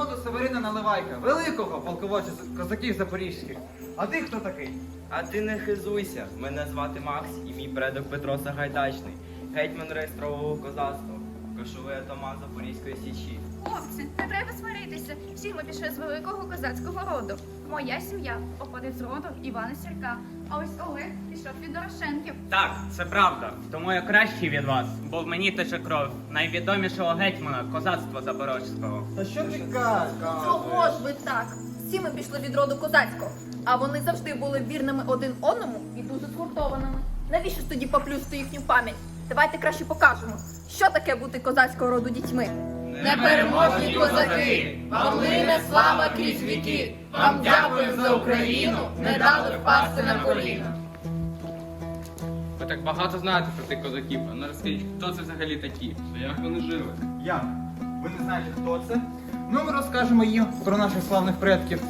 роду Северина Наливайка, великого полководця козаків запорізьких. А ти хто такий? А ти не хизуйся. Мене звати Макс і мій предок Петро Сагайдачний, гетьман реєстрового козацтва, кошовий атаман Запорізької січі. Хлопці, не треба сваритися. Всі ми пішли з великого козацького роду. Моя сім'я походить з роду Івана Сірка. А ось Олег пішов від Дорошенків. Так, це правда. Тому я кращий від вас, бо в мені тече кров найвідомішого гетьмана козацтва запорозького. Та що ти кажеш? Чого ж ви так? Всі ми пішли від роду козацького, а вони завжди були вірними один одному і дуже згуртованими. Навіщо ж тоді поплюсти їхню пам'ять? Давайте краще покажемо, що таке бути козацького роду дітьми. Непереможні козаки, вам лине слава крізь віки. Вам дякую за Україну, не дали впасти на коліна. Ви так багато знаєте про тих козаків, а ну розкажіть, хто це взагалі такі? Та як вони жили? Як? Ви не знаєте, хто це? Ну, ми розкажемо їм про наших славних предків.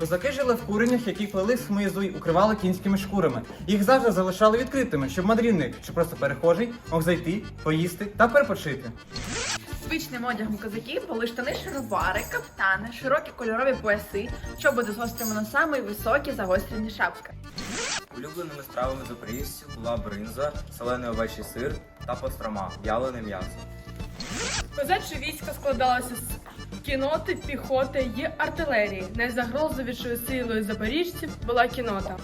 Козаки жили в куренях, які плели хмизу й укривали кінськими шкурами. Їх завжди залишали відкритими, щоб мандрівник чи просто перехожий мог зайти, поїсти та перепочити. Звичним одягом козаків були штани шаровари, каптани, широкі кольорові пояси, чоботи з гострими носами і високі загострені шапки. Улюбленими стравами запоріжців була бринза, солений овечий сир та построма, в'ялене м'ясо. Козаче військо складалося з кіноти, піхоти і артилерії. Найзагрозливішою силою запоріжців була кінота.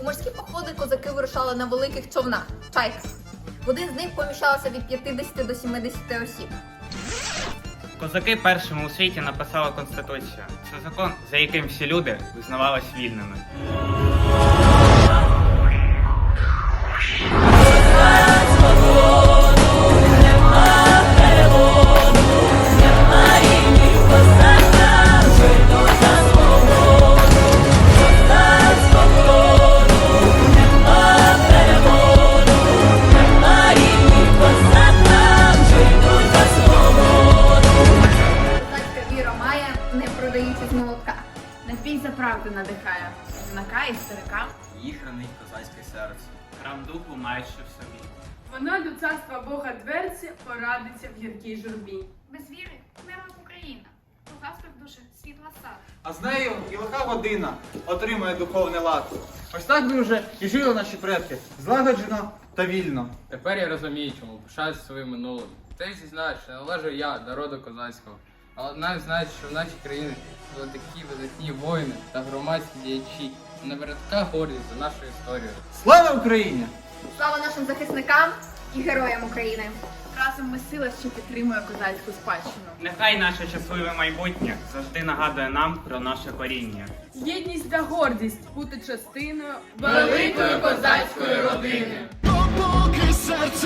У морські походи козаки вирушали на великих човнах чайках. В один з них поміщалося від 50 до 70 осіб. Козаки першими у світі написали конституцію. Це закон, за яким всі люди визнавались вільними. Правду надихає, юнака і старика. Її хранить козацьке серце. Храм духу маєш ще в собі. Вона до царства Бога дверці порадиться в гіркій журбі. Без віри не род Україна. В душі світла сад. А з нею і лиха година отримує духовний лад. Ось так би вже і жили наші предки, злагоджено та вільно. Тепер я розумію, чому пишаюсь своїм минулим. Теж зізнаю, що належу я до роду козацького. Але навіть знаю, що в нашій країні були такі видатні воїни та громадські діячі. Мене гордість за нашу історію. Слава Україні! Слава нашим захисникам і героям України! Разом ми сила, що підтримує козацьку спадщину. Нехай наше щасливе майбутнє завжди нагадує нам про наше коріння. Єдність та гордість бути частиною Великої козацької родини. Допоки серце